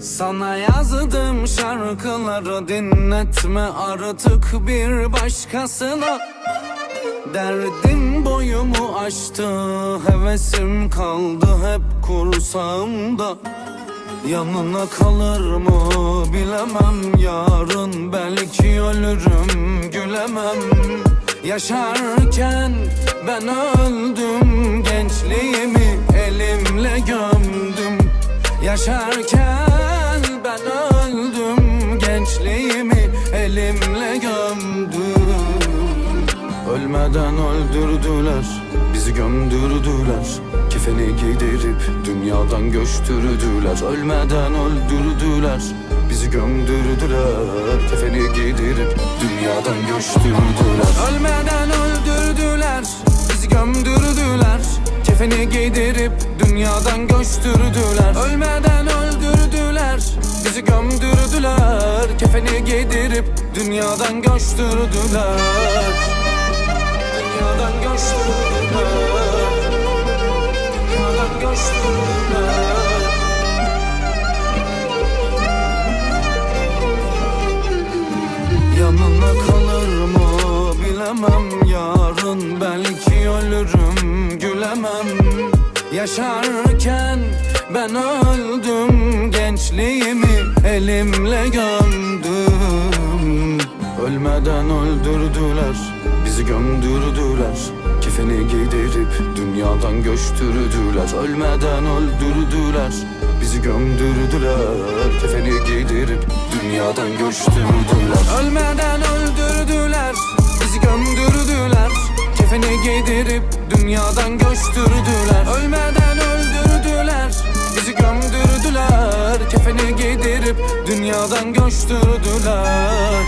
Sana yazdım şarkıları dinletme artık bir başkasına. Derdim boyumu aştı Hevesim kaldı hep kursağımda. Yanına kalır mı bilemem Yarın belki ölürüm gülemem. Yaşarken ben öldüm Gençliğimi elimle gömdüm. Yaşarken Ölmeden öldürdüler Bizi gömdürdüler. Kefeni giydirip dünyadan göçtürdüler. Ölmeden öldürdüler Bizi gömdürdüler. Kefeni giydirip dünyadan göçtürdüler. Ölmeden öldürdüler Bizi gömdürdüler. Kefeni giydirip dünyadan göçtürdüler. Ölmeden öldürdüler Bizi gömdürdüler. Kefeni giydirip dünyadan göçtürdüler Yanına kalır mı bilemem. Yarın belki ölürüm gülemem. Yaşarken ben öldüm Gençliğimi elimle gömdüm. Ölmeden öldürdüler Bizi gömdürdüler Kefeni giydirip dünyadan göçtürdüler. Ölmeden öldürdüler Bizi gömdürdüler. Kefeni giydirip dünyadan göçtürdüler. Ölmeden öldürdüler Bizi gömdürdüler. Kefeni giydirip dünyadan göçtürdüler. Ölmeden öldürdüler Bizi gömdürdüler. Kefeni giydirip dünyadan göçtürdüler